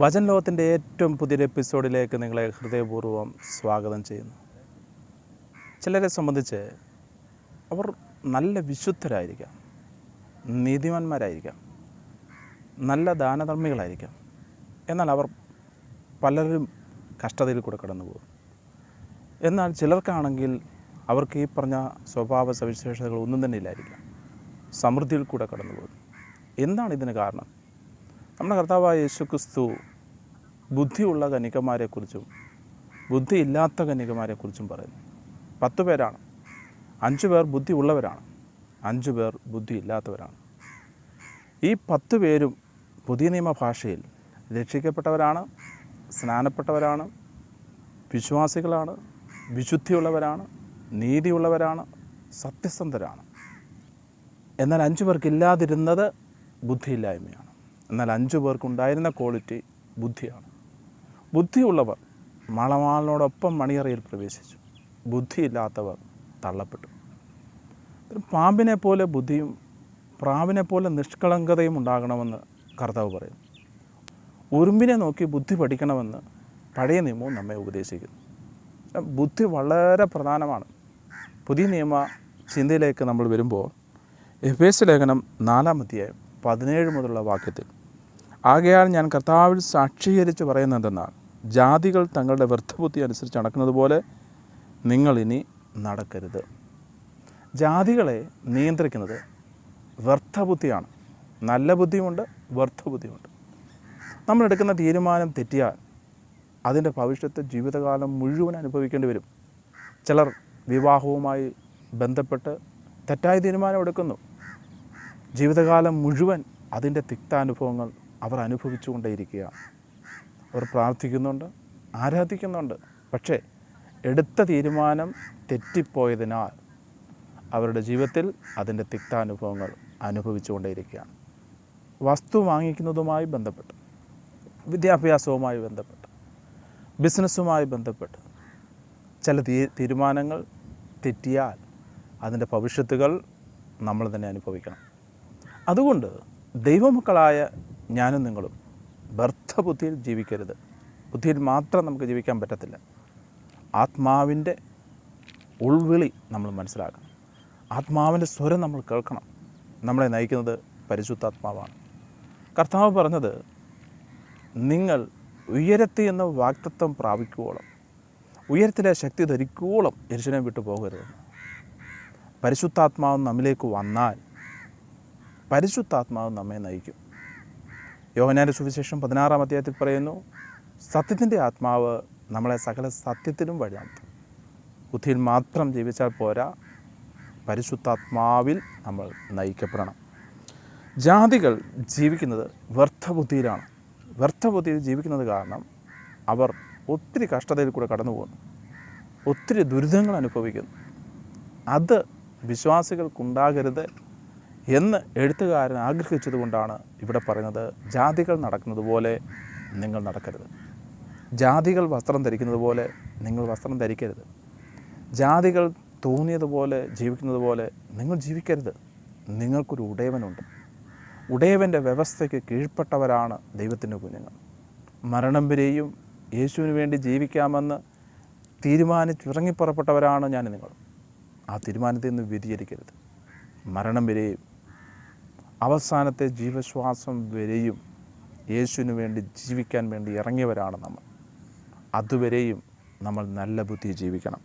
വചൻ ലോകത്തിന്റെ ഏറ്റവും പുതിയൊരു എപ്പിസോഡിലേക്ക് നിങ്ങളെ ഹൃദയപൂർവം സ്വാഗതം ചെയ്യുന്നു. ചിലരെ സംബന്ധിച്ച് അവർ നല്ല വിശുദ്ധരായിരിക്കാം നീതിമാന്മാരായിരിക്കാം നല്ല ദാനധർമ്മികളായിരിക്കാം. എന്നാൽ അവർ പലരും കഷ്ടതയിൽ കൂടെ കടന്നു പോകും. എന്നാൽ ചിലർക്കാണെങ്കിൽ അവർക്ക് ഈ പറഞ്ഞ സ്വഭാവ സവിശേഷതകൾ ഒന്നും തന്നെ ഇല്ലായിരിക്കാം. സമൃദ്ധിയിൽ കൂടെ കടന്നു പോകും. എന്താണ് ഇതിന് കാരണം? നമ്മുടെ കർത്താവായ യേശുക്രിസ്തു ബുദ്ധിയുള്ള കനികമാരെക്കുറിച്ചും ബുദ്ധിയില്ലാത്ത കനികമാരെക്കുറിച്ചും പറയുന്നു. പത്ത് പേരാണ്. അഞ്ചു പേർ ബുദ്ധി ഉള്ളവരാണ് അഞ്ചു പേർ ബുദ്ധി ഇല്ലാത്തവരാണ് ഈ പത്ത് പേരും പുതിയ നിയമ ഭാഷയിൽ രക്ഷിക്കപ്പെട്ടവരാണ് സ്നാനപ്പെട്ടവരാണ് വിശ്വാസികളാണ് വിശുദ്ധിയുള്ളവരാണ് നീതിയുള്ളവരാണ് സത്യസന്ധരാണ്. എന്നാൽ അഞ്ചു പേർക്കില്ലാതിരുന്നത് ബുദ്ധിയില്ലായ്മയാണ്. എന്നാൽ അഞ്ചു പേർക്കുണ്ടായിരുന്ന ക്വാളിറ്റി ബുദ്ധിയാണ്. ബുദ്ധിയുള്ളവർ മണവാളിനോടൊപ്പം മണിയറയിൽ പ്രവേശിച്ചു. ബുദ്ധിയില്ലാത്തവർ തള്ളപ്പെട്ടു. പാമ്പിനെ പോലെ ബുദ്ധിയും പ്രാവിനെ പോലെ നിഷ്കളങ്കതയും ഉണ്ടാകണമെന്ന് കർത്താവ് പറയുന്നു. ഉറുമ്പിനെ നോക്കി ബുദ്ധി പഠിക്കണമെന്ന് പഴയ നിയമവും നമ്മെ ഉപദേശിക്കുന്നു. ബുദ്ധി വളരെ പ്രധാനമാണ്. പുതിയ നിയമ ചിന്തയിലേക്ക് നമ്മൾ വരുമ്പോൾ എഫ് എസ് ലേഖനം നാലാം അധ്യായം പതിനേഴ് മുതലുള്ള വാക്യത്തിൽ ആകയാൽ ഞാൻ കർത്താവിൽ സാക്ഷീകരിച്ച് പറയുന്നതെന്നാൽ ജാതികൾ തങ്ങളുടെ വ്യർത്ഥബുദ്ധി അനുസരിച്ച് നടക്കുന്നത് പോലെ നിങ്ങളിനി നടക്കരുത്. ജാതികളെ നിയന്ത്രിക്കുന്നത് വ്യർത്ഥബുദ്ധിയാണ് നല്ല ബുദ്ധിയുമുണ്ട് വ്യർത്ഥബുദ്ധിയുമുണ്ട് നമ്മളെടുക്കുന്ന തീരുമാനം തെറ്റിയാൽ അതിന്റെ ഭവിഷ്യത്ത് ജീവിതകാലം മുഴുവൻ അനുഭവിക്കേണ്ടി വരും. ചിലർ വിവാഹവുമായി ബന്ധപ്പെട്ട് തെറ്റായ തീരുമാനം എടുക്കുന്നു. ജീവിതകാലം മുഴുവൻ അതിന്റെ തിക്താനുഭവങ്ങൾ അവർ അനുഭവിച്ചുകൊണ്ടേയിരിക്കുകയാണ്. അവർ പ്രാർത്ഥിക്കുന്നുണ്ട് ആരാധിക്കുന്നുണ്ട്. പക്ഷേ എടുത്ത തീരുമാനം തെറ്റിപ്പോയതിനാൽ അവരുടെ ജീവിതത്തിൽ അതിന്റെ തിക്താനുഭവങ്ങൾ അനുഭവിച്ചുകൊണ്ടേയിരിക്കുകയാണ്. വസ്തു വാങ്ങിക്കുന്നതുമായി ബന്ധപ്പെട്ട് വിദ്യാഭ്യാസവുമായി ബന്ധപ്പെട്ട് ബിസിനസ്സുമായി ബന്ധപ്പെട്ട് ചില തീരുമാനങ്ങൾ തെറ്റിയാൽ അതിന്റെ ഭവിഷ്യത്തുകൾ നമ്മൾ തന്നെ അനുഭവിക്കണം. അതുകൊണ്ട് ദൈവമക്കളായ ഞാനും നിങ്ങളും വ്യർത്ഥബുദ്ധിയിൽ ജീവിക്കരുത്. ബുദ്ധിയിൽ മാത്രം നമുക്ക് ജീവിക്കാൻ പറ്റത്തില്ല. ആത്മാവിന്റെ ഉൾവിളി നമ്മൾ മനസ്സിലാക്കണം. ആത്മാവിന്റെ സ്വരം നമ്മൾ കേൾക്കണം. നമ്മളെ നയിക്കുന്നത് പരിശുദ്ധാത്മാവാണ്. കർത്താവ് പറഞ്ഞത് നിങ്ങൾ ഉയരത്തി എന്ന വാക്തത്വം പ്രാപിക്കുവോളം ഉയരത്തിലെ ശക്തി ധരിക്കുവോളം യരിശനം വിട്ടു പോകരുത്. പരിശുദ്ധാത്മാവ് നമ്മിലേക്ക് വന്നാൽ പരിശുദ്ധാത്മാവ് നമ്മെ നയിക്കും. യോഹനാന്റെ സുവിശേഷം പതിനാറാം അധ്യായത്തിൽ പറയുന്നു സത്യത്തിന്റെ ആത്മാവ് നമ്മളെ സകല സത്യത്തിനും വഴി നടത്തും ബുദ്ധിയിൽ മാത്രം ജീവിച്ചാൽ പോരാ പരിശുദ്ധാത്മാവിൽ നമ്മൾ നയിക്കപ്പെടണം. ജാതികൾ ജീവിക്കുന്നത് വ്യർത്ഥബുദ്ധിയിലാണ്. വ്യർത്ഥബുദ്ധിയിൽ ജീവിക്കുന്നത് കാരണം അവർ ഒത്തിരി കഷ്ടതയിൽ കൂടെ കടന്നു പോകുന്നു. ഒത്തിരി ദുരിതങ്ങൾ അനുഭവിക്കുന്നു. അത് വിശ്വാസികൾക്കുണ്ടാകരുത് എന്ന് എഴുത്തുകാരൻ ആഗ്രഹിച്ചതുകൊണ്ടാണ് ഇവിടെ പറയുന്നത്. ജാതികൾ നടക്കുന്നത് പോലെ നിങ്ങൾ നടക്കരുത്. ജാതികൾ വസ്ത്രം ധരിക്കുന്നത് പോലെ നിങ്ങൾ വസ്ത്രം ധരിക്കരുത്. ജാതികൾ തോന്നിയതുപോലെ ജീവിക്കുന്നത് പോലെ നിങ്ങൾ ജീവിക്കരുത്. നിങ്ങൾക്കൊരു ഉടയവനുണ്ട്. ഉടയവന്റെ വ്യവസ്ഥയ്ക്ക് കീഴ്പ്പെട്ടവരാണ് ദൈവത്തിന്റെ കുഞ്ഞുങ്ങൾ. മരണം വരെയും യേശുവിന് വേണ്ടി ജീവിക്കാമെന്ന് തീരുമാനിച്ചിറങ്ങിപ്പുറപ്പെട്ടവരാണ് ഞാൻ നിങ്ങൾ ആ തീരുമാനത്തിൽ നിന്ന് വ്യതിചരിക്കരുത് മരണം വരെയും അവസാനത്തെ ജീവശ്വാസം വരെയും യേശുവിന് വേണ്ടി ജീവിക്കാൻ വേണ്ടി ഇറങ്ങിയവരാണ് നമ്മൾ. അതുവരെയും നമ്മൾ നല്ല ബുദ്ധി ജീവിക്കണം.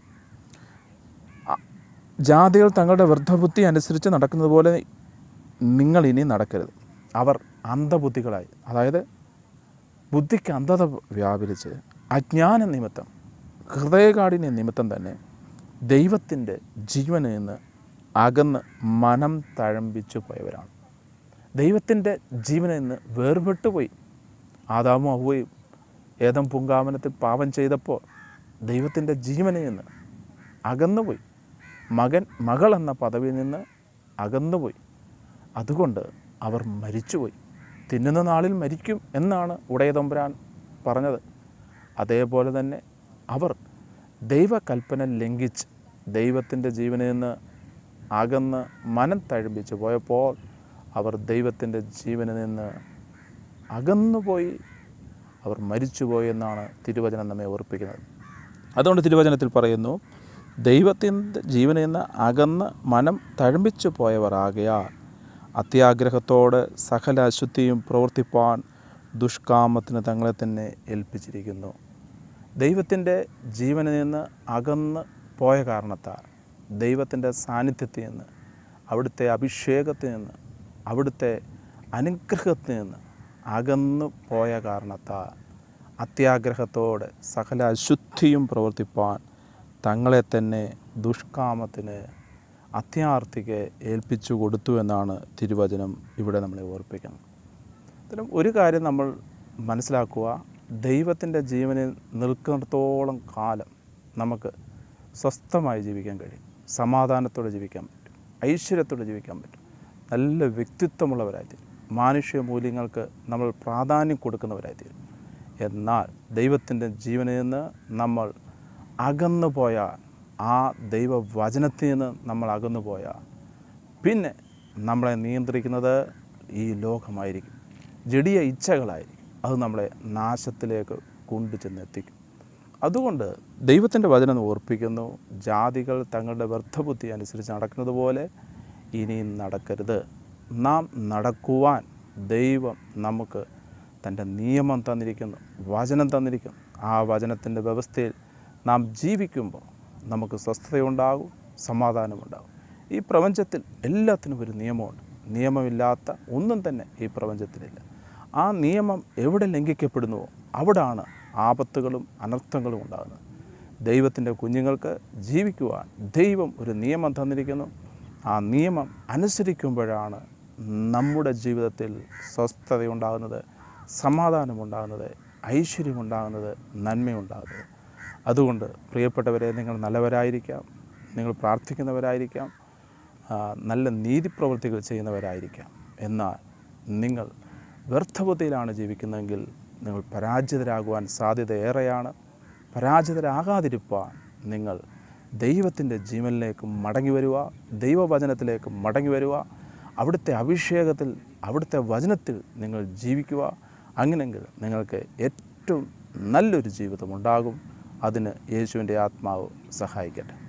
ജാതികൾ തങ്ങളുടെ വൃദ്ധബുദ്ധി അനുസരിച്ച് നടക്കുന്നത് പോലെ നിങ്ങൾ ഇനി നടക്കരുത്. അവർ അന്ധബുദ്ധികളായി അതായത് ബുദ്ധിക്ക് അന്ധത വ്യാപരിച്ച് അജ്ഞാന നിമിത്തം ഹൃദയകാഠിന്യ നിമിത്തം തന്നെ ദൈവത്തിന്റെ ജീവനിൽ നിന്ന് അകന്ന് മനം തഴമ്പിച്ചു പോയവരാണ്. ദൈവത്തിന്റെ ജീവനിൽ നിന്ന് വേർപെട്ടു പോയി ആദാമും അവയും ഏതം പൂങ്കാവനത്തിൽ പാപം ചെയ്തപ്പോൾ ദൈവത്തിന്റെ ജീവനിൽ നിന്ന് അകന്നുപോയി. മകൻ മകൾ എന്ന പദവിയിൽ നിന്ന് അകന്നുപോയി. അതുകൊണ്ട് അവർ മരിച്ചുപോയി. തിന്നുന്ന നാളിൽ മരിക്കും എന്നാണ് ഉടയതമ്പുരാൻ പറഞ്ഞത്. അതേപോലെ തന്നെ അവർ ദൈവകൽപ്പന ലംഘിച്ച് ദൈവത്തിന്റെ ജീവനിൽ നിന്ന് അകന്ന് മനം തഴുമ്പിച്ച് പോയപ്പോൾ അവർ ദൈവത്തിന്റെ ജീവനിൽ നിന്ന് അകന്നുപോയി. അവർ മരിച്ചുപോയെന്നാണ് തിരുവചനം നമ്മെ ഓർപ്പിക്കുന്നത്. അതുകൊണ്ട് തിരുവചനത്തിൽ പറയുന്നു ദൈവത്തിന്റെ ജീവനിൽ നിന്ന് അകന്ന് മനം തഴമ്പിച്ചു പോയവർ ആകയാൽ അത്യാഗ്രഹത്തോടെ സകല അശുദ്ധിയും പ്രവർത്തിപ്പാൻ ദുഷ്കാമത്തിന് തങ്ങളെ തന്നെ ഏൽപ്പിച്ചിരിക്കുന്നു. ദൈവത്തിന്റെ ജീവനിൽ നിന്ന് അകന്ന് പോയ കാരണത്താൽ ദൈവത്തിന്റെ സാന്നിധ്യത്തിൽ നിന്ന് അവിടുത്തെ അഭിഷേകത്തിൽ നിന്ന് അവിടുത്തെ അനുഗ്രഹത്തിൽ നിന്ന് അകന്നു പോയ കാരണത്താൽ അത്യാഗ്രഹത്തോടെ സകല അശുദ്ധിയും പ്രവർത്തിപ്പാൻ തങ്ങളെ തന്നെ ദുഷ്കാമത്തിന് അത്യാർത്ഥിക്ക് ഏൽപ്പിച്ചു കൊടുത്തു എന്നാണ് തിരുവചനം ഇവിടെ നമ്മളെ ഓർപ്പിക്കുന്നത്. അത്തരം ഒരു കാര്യം നമ്മൾ മനസ്സിലാക്കുക ദൈവത്തിന്റെ ജീവനിൽ നിൽക്കുന്നിടത്തോളം കാലം നമുക്ക് സ്വസ്ഥമായി ജീവിക്കാൻ കഴിയും സമാധാനത്തോടെ ജീവിക്കാൻ പറ്റും ഐശ്വര്യത്തോടെ ജീവിക്കാൻ പറ്റും. നല്ല വ്യക്തിത്വമുള്ളവരായിത്തീരും. മാനുഷിക മൂല്യങ്ങൾക്ക് നമ്മൾ പ്രാധാന്യം കൊടുക്കുന്നവരായിത്തീരും. എന്നാൽ ദൈവത്തിന്റെ ജീവനിൽ നിന്ന് നമ്മൾ അകന്നു പോയാൽ ആ ദൈവവചനത്തിൽ നിന്ന് നമ്മൾ അകന്നു പോയാൽ പിന്നെ നമ്മളെ നിയന്ത്രിക്കുന്നത് ഈ ലോകമായിരിക്കും. ജടിയ ഇച്ഛകളായിരിക്കും. അത് നമ്മളെ നാശത്തിലേക്ക് കൊണ്ടു ചെന്നെത്തിക്കും. അതുകൊണ്ട് ദൈവത്തിന്റെ വചനം ഓർപ്പിക്കുന്നു. ജാതികൾ തങ്ങളുടെ വ്യർത്ഥബുദ്ധി അനുസരിച്ച് നടക്കുന്നത് പോലെ ഇനിയും നടക്കരുത്. നാം നടക്കുവാൻ ദൈവം നമുക്ക് തന്റെ നിയമം തന്നിരിക്കുന്നു വചനം തന്നിരിക്കുന്നു. ആ വചനത്തിന്റെ വ്യവസ്ഥയിൽ നാം ജീവിക്കുമ്പോൾ നമുക്ക് സ്വസ്ഥതയുണ്ടാകും സമാധാനമുണ്ടാകും. ഈ പ്രപഞ്ചത്തിൽ എല്ലാത്തിനും ഒരു നിയമമുണ്ട്. നിയമമില്ലാത്ത ഒന്നും തന്നെ ഈ പ്രപഞ്ചത്തിലില്ല ആ നിയമം എവിടെ ലംഘിക്കപ്പെടുന്നുവോ അവിടാണ് ആപത്തുകളും അനർത്ഥങ്ങളും ഉണ്ടാകുന്നത്. ദൈവത്തിന്റെ കുഞ്ഞുങ്ങൾക്ക് ജീവിക്കുവാൻ ദൈവം ഒരു നിയമം തന്നിരിക്കുന്നു. ആ നിയമം അനുസരിക്കുമ്പോഴാണ് നമ്മുടെ ജീവിതത്തിൽ സ്വസ്ഥതയുണ്ടാകുന്നത് സമാധാനമുണ്ടാകുന്നത് ഐശ്വര്യമുണ്ടാകുന്നത് നന്മയുണ്ടാകുന്നത്. അതുകൊണ്ട് പ്രിയപ്പെട്ടവരെ നിങ്ങൾ നല്ലവരായിരിക്കാം നിങ്ങൾ പ്രാർത്ഥിക്കുന്നവരായിരിക്കാം നല്ല നീതിപ്രവൃത്തികൾ ചെയ്യുന്നവരായിരിക്കാം. എന്നാൽ നിങ്ങൾ വ്യർത്ഥബുദ്ധിയിലാണ് ജീവിക്കുന്നതെങ്കിൽ നിങ്ങൾ പരാജിതരാകുവാൻ സാധ്യത ഏറെയാണ്. പരാജിതരാകാതിരിപ്പാൻ നിങ്ങൾ ദൈവത്തിന്റെ ജീവനിലേക്ക് മടങ്ങി വരിക ദൈവവചനത്തിലേക്ക് മടങ്ങി വരിക അവിടുത്തെ അഭിഷേകത്തിൽ അവിടുത്തെ വചനത്തിൽ നിങ്ങൾ ജീവിക്കുക അങ്ങനെങ്കിൽ നിങ്ങൾക്ക് ഏറ്റവും നല്ലൊരു ജീവിതമുണ്ടാകും അതിന് യേശുവിന്റെ ആത്മാവ് സഹായിക്കട്ടെ.